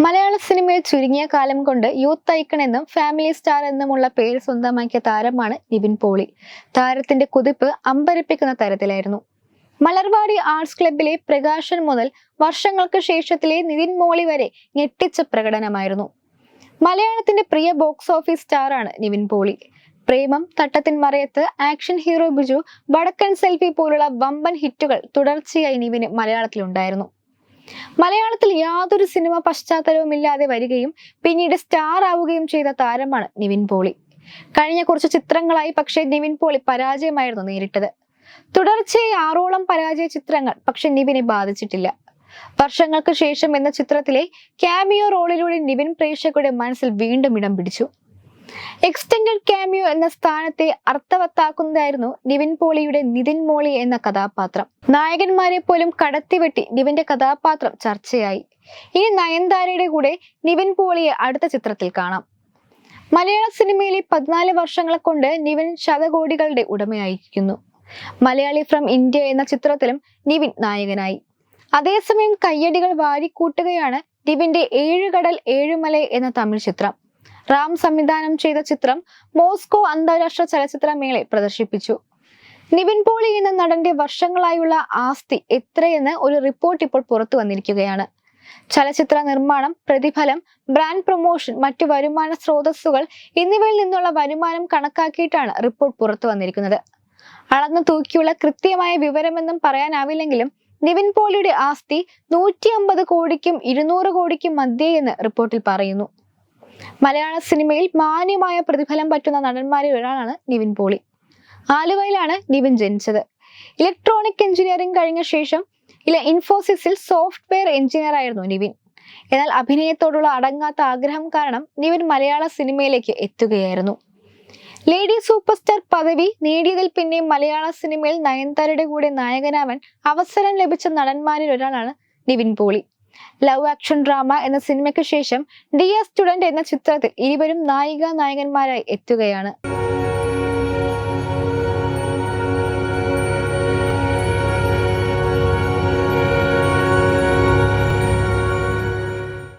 മലയാള സിനിമയിൽ ചുരുങ്ങിയ കാലം കൊണ്ട് യൂത്ത് ഐക്കൺ എന്നും ഫാമിലി സ്റ്റാർ എന്നുമുള്ള പേര് സ്വന്തമാക്കിയ താരമാണ് നിവിൻ പോളി. താരത്തിന്റെ കുതിപ്പ് അമ്പരപ്പിക്കുന്ന തരത്തിലായിരുന്നു. മലർവാടി ആർട്സ് ക്ലബിലെ പ്രകാശൻ മുതൽ വർഷങ്ങൾക്ക് ശേഷത്തിലെ നിവിൻ മോളി വരെ ഞെട്ടിച്ച പ്രകടനമായിരുന്നു. മലയാളത്തിന്റെ പ്രിയ box office സ്റ്റാറാണ് Nivin Pauly. Premam Thattathin Marayathu action hero Biju Vadakkan selfie പോലുള്ള വമ്പൻ ഹിറ്റുകൾ തുടർച്ചയായി നിവിന് മലയാളത്തിലുണ്ടായിരുന്നു. മലയാളത്തിൽ യാതൊരു സിനിമ പശ്ചാത്തലവുമില്ലാതെ വരികയും പിന്നീട് സ്റ്റാർ ആവുകയും ചെയ്ത താരമാണ് നിവിൻ പോളി. കഴിഞ്ഞ കുറച്ച് ചിത്രങ്ങളായി പക്ഷേ നിവിൻ പോളി പരാജയമായിരുന്നു നേരിട്ടത്. തുടർച്ചയായി ആറോളം പരാജയ ചിത്രങ്ങൾ പക്ഷെ നിവിനെ ബാധിച്ചിട്ടില്ല. വർഷങ്ങൾക്ക് ശേഷം എന്ന ചിത്രത്തിലെ ക്യാമിയോ റോളിലൂടെ നിവിൻ പ്രേക്ഷകരുടെ മനസ്സിൽ വീണ്ടും ഇടം പിടിച്ചു. എക്സ്റ്റൻഡഡ് ക്യാമിയോ എന്ന സ്ഥാനത്തെ അർത്ഥവത്താക്കുന്നതായിരുന്നു നിവിൻ പോളിയുടെ നിതിൻ മോളി എന്ന കഥാപാത്രം. നായകന്മാരെ പോലും കടത്തിവെട്ടി നിവിന്റെ കഥാപാത്രം ചർച്ചയായി. ഇനി നയൻതാരയുടെ കൂടെ നിവിൻ പോളിയെ അടുത്ത ചിത്രത്തിൽ കാണാം. മലയാള സിനിമയിലെ പതിനാല് വർഷങ്ങളെ കൊണ്ട് നിവിൻ ശതകോടികളുടെ ഉടമയായിരിക്കുന്നു. മലയാളി ഫ്രം ഇന്ത്യ എന്ന ചിത്രത്തിലും നിവിൻ നായകനായി. അതേസമയം കയ്യടികൾ വാരിക്കൂട്ടുകയാണ് നിവിന്റെ ഏഴുകടൽ ഏഴുമല എന്ന തമിഴ് ചിത്രം. റാം സംവിധാനം ചെയ്ത ചിത്രം മോസ്കോ അന്താരാഷ്ട്ര ചലച്ചിത്രമേളെ പ്രദർശിപ്പിച്ചു. നിവിൻ പോളി എന്ന നടന്റെ വർഷങ്ങളായുള്ള ആസ്തി എത്രയെന്ന് ഒരു റിപ്പോർട്ട് ഇപ്പോൾ പുറത്തു വന്നിരിക്കുകയാണ്. ചലച്ചിത്ര നിർമ്മാണം പ്രതിഫലം ബ്രാൻഡ് പ്രൊമോഷൻ മറ്റു വരുമാന സ്രോതസ്സുകൾ എന്നിവയിൽ നിന്നുള്ള വരുമാനം കണക്കാക്കിയിട്ടാണ് റിപ്പോർട്ട് പുറത്തു വന്നിരിക്കുന്നത്. അളന്നു തൂക്കിയുള്ള കൃത്യമായ വിവരമെന്നും പറയാനാവില്ലെങ്കിലും നിവിൻ പോളിയുടെ ആസ്തി നൂറ്റി അമ്പത് കോടിക്കും ഇരുന്നൂറ് കോടിക്കും മധ്യേ എന്ന് റിപ്പോർട്ടിൽ പറയുന്നു. മലയാള സിനിമയിൽ മാന്യമായ പ്രതിഫലം പറ്റുന്ന നടന്മാരിൽ ഒരാളാണ് നിവിൻ പോളി. ആലുവയിലാണ് നിവിൻ ജനിച്ചത്. ഇലക്ട്രോണിക് എഞ്ചിനീയറിംഗ് കഴിഞ്ഞ ശേഷം ഇല ഇൻഫോസിസിൽ സോഫ്റ്റ്വെയർ എഞ്ചിനീയർ ആയിരുന്നു നിവിൻ. എന്നാൽ അഭിനയത്തോടുള്ള അടങ്ങാത്ത ആഗ്രഹം കാരണം നിവിൻ മലയാള സിനിമയിലേക്ക് എത്തുകയായിരുന്നു. ലേഡി സൂപ്പർ സ്റ്റാർ പദവി നേടിയതിൽ പിന്നെ മലയാള സിനിമയിൽ നയൻതാരയുടെ കൂടെ നായകനാവാൻ അവസരം ലഭിച്ച നടന്മാരിൽ ഒരാളാണ് Nivin Pauly. Love action drama എന്ന സിനിമയ്ക്ക് ശേഷം ഡിയർ സ്റ്റുഡന്റ് എന്ന ചിത്രത്തിൽ ഇരുവരും നായിക നായകന്മാരായി എത്തുകയാണ്.